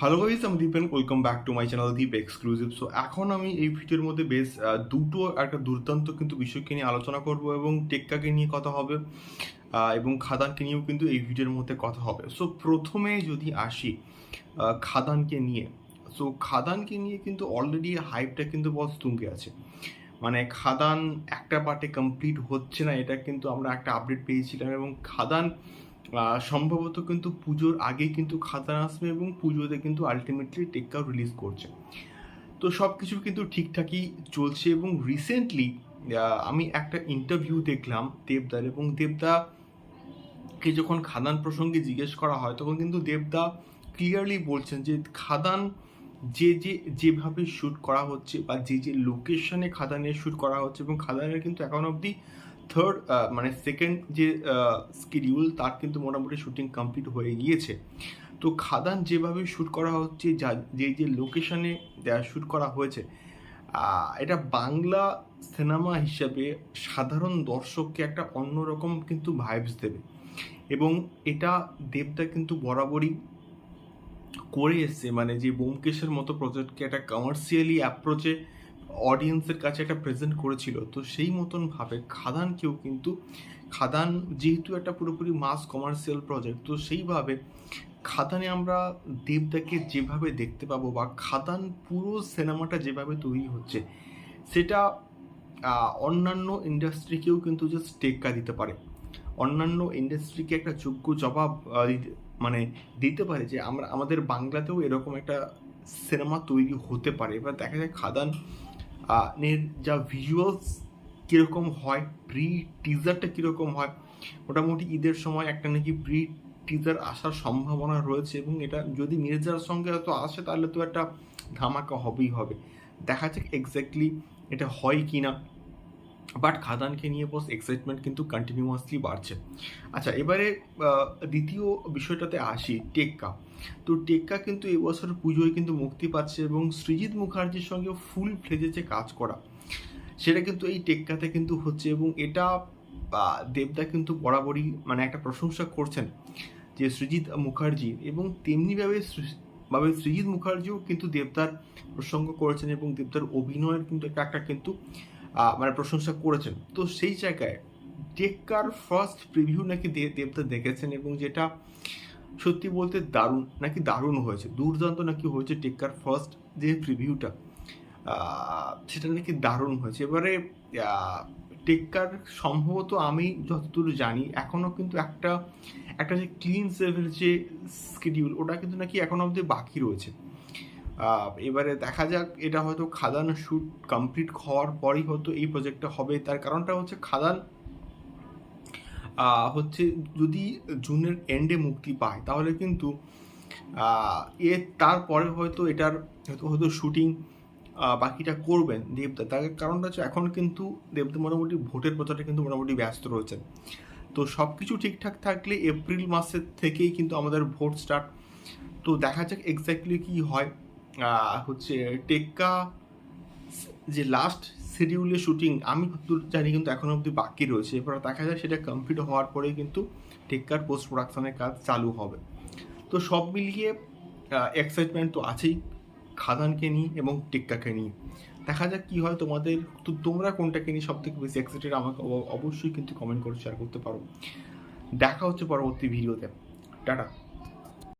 Hello guys আমি Dipen welcome back to my channel Deep exclusive so এখন আমি এই ভিডিওর মধ্যে বেশ দুটো একটা দুর্দান্ত কিন্তু বিষয়কে নিয়ে আলোচনা করব এবং টেক্কাকে নিয়ে কথা হবে এবং খাদানকে নিয়েও কিন্তু এই ভিডিওর মধ্যে কথা হবে। সো প্রথমে যদি আসি খাদানকে নিয়ে। সো খাদানকে নিয়ে কিন্তু অলরেডি হাইপটা কিন্তু বস তুঙ্গে আছে। মানে খাদান একটা পার্টে কমপ্লিট হচ্ছে না, এটা কিন্তু আমরা একটা আপডেট পেয়েছিলাম এবং খাদান সম্ভবত কিন্তু পুজোর আগেই কিন্তু খাতান আসবে এবং পুজোতে কিন্তু আলটিমেটলি টেক্কাও রিলিজ করছে। তো সব কিছু কিন্তু ঠিকঠাকই চলছে এবং রিসেন্টলি আমি একটা ইন্টারভিউ দেখলাম দেবদার এবং দেবদা কে যখন খাদান প্রসঙ্গে জিজ্ঞেস করা হয়, তখন কিন্তু দেবদা ক্লিয়ারলি বলছেন যে খাদান যে যে যেভাবে শ্যুট করা হচ্ছে বা যে যে লোকেশনে খাদানের শ্যুট করা হচ্ছে এবং খাদানের কিন্তু এখন অবধি থার্ড মানে সেকেন্ড যে স্কিডিউল তার কিন্তু মোটামুটি শুটিং কমপ্লিট হয়ে গিয়েছে। তো খাদান যেভাবে শ্যুট করা হচ্ছে, যা, যে যে লোকেশনে শ্যুট করা হয়েছে এটা বাংলা সিনেমা হিসাবে সাধারণ দর্শককে একটা অন্যরকম কিন্তু ভাইবস দেবে। এবং এটা দেবদা কিন্তু বরাবরই করে এসছে। মানে যে বোমকেশের মতো প্রজেক্টকে একটা কমার্শিয়ালি অ্যাপ্রোচে অডিয়েন্সের কাছে একটা প্রেজেন্ট করেছিল, তো সেই মতন ভাবে খাদানকেও কিন্তু, খাদান যেহেতু একটা পুরোপুরি মাস কমার্শিয়াল প্রজেক্ট তো সেইভাবে খাদানে আমরা দেবদাকে যেভাবে দেখতে পাবো বা খাদান পুরো সিনেমাটা যেভাবে তৈরি হচ্ছে, সেটা অন্যান্য ইন্ডাস্ট্রিকেও কিন্তু জাস্ট টেক্কা দিতে পারে। অন্যান্য ইন্ডাস্ট্রিকে একটা যোগ্য জবাব মানে দিতে পারে যে আমরা, আমাদের বাংলাতেও এরকম একটা সিনেমা তৈরি হতে পারে। এবার দেখা যায় খাদান যা ভিজুয়ালস কীরকম হয় প্রি টিজারটা কীরকম হয়, মোটামুটি ঈদের সময় একটা নাকি প্রি টিজার আসার সম্ভাবনা রয়েছে এবং এটা যদি মির্জার সঙ্গে হয়তো আসে, তাহলে তো একটা ধামাকা হবেই হবে। দেখা যাক এক্স্যাক্টলি এটা হয় কি না বাট খাদানকে নিয়ে বস এক্সাইটমেন্ট কিন্তু কন্টিনিউয়াসলি বাড়ছে। আচ্ছা এবারে দ্বিতীয় বিষয়টাতে আসি, টেক্কা। তো টেক্কা কিন্তু এবছর পুজোয় কিন্তু মুক্তি পাচ্ছে এবং সৃজিৎ মুখার্জির সঙ্গে ফুল ফ্লেজেছে কাজ করা। সেটা কিন্তু এই টেক্কাতে কিন্তু হচ্ছে এবং এটা দেবদা কিন্তু বরাবরই মানে একটা প্রশংসা করছেন যে সৃজিৎ মুখার্জি এবং তেমনিভাবে ভাবে সৃজিৎ মুখার্জিও কিন্তু দেবদার প্রসঙ্গ করেছেন এবং দেবদার অভিনয়ের কিন্তু একটা একটা কিন্তু মানে প্রশংসা করেছেন। তো সেই জায়গায় টেক্কার ফার্স্ট প্রিভিউ নাকি দেবদা দেখেছেন এবং যেটা সত্যি বলতে দারুণ, নাকি দারুণ হয়েছে, দুর্দান্ত নাকি হয়েছে টেক্কার ফার্স্ট যে প্রিভিউটা সেটা নাকি দারুণ হয়েছে। এবারে টেক্কার সম্ভবত আমি যতদূর জানি এখনও কিন্তু একটা একটা যে ক্লিন সেভের যে স্কেডিউল ওটা কিন্তু নাকি এখনও অবধি বাকি রয়েছে। এবারে দেখা যাক, এটা হয়তো খাদান শ্যুট কমপ্লিট হওয়ার পরেই হয়তো এই প্রজেক্টটা হবে। তার কারণটা হচ্ছে খাদান হচ্ছে যদি জুনের এন্ডে মুক্তি পায়, তাহলে কিন্তু এর তারপরে হয়তো এটার হয়তো হয়তো শুটিং বাকিটা করবেন দেবদা। তার কারণটা হচ্ছে এখন কিন্তু দেবদা মোটামুটি ভোটের প্রচারে কিন্তু মোটামুটি ব্যস্ত রয়েছেন। তো সব কিছু ঠিকঠাক থাকলে এপ্রিল মাসের থেকেই কিন্তু আমাদের ভোট স্টার্ট তো দেখা যাক এক্স্যাক্টলি কি হয়। হচ্ছে টেক্কা, যে লাস্ট শিডিউলে শুটিং আমি জানি কিন্তু এখন অবধি বাকি রয়েছে। এবার দেখা যায় সেটা কমপ্লিট হওয়ার পরে কিন্তু টেক্কার পোস্ট প্রোডাকশনের কাজ চালু হবে। তো সব মিলিয়ে এক্সাইটমেন্ট তো আছেই খাদানকে নিয়ে এবং টেক্কাকে নিয়ে। দেখা যাক কী হয় তোমাদের। তো তোমরা কোনটাকে নিয়ে সব থেকে বেশি এক্সাইটেড আমাকে অবশ্যই কিন্তু কমেন্ট করে শেয়ার করতে পারো। দেখা হচ্ছে পরবর্তী ভিডিওতে টাটা।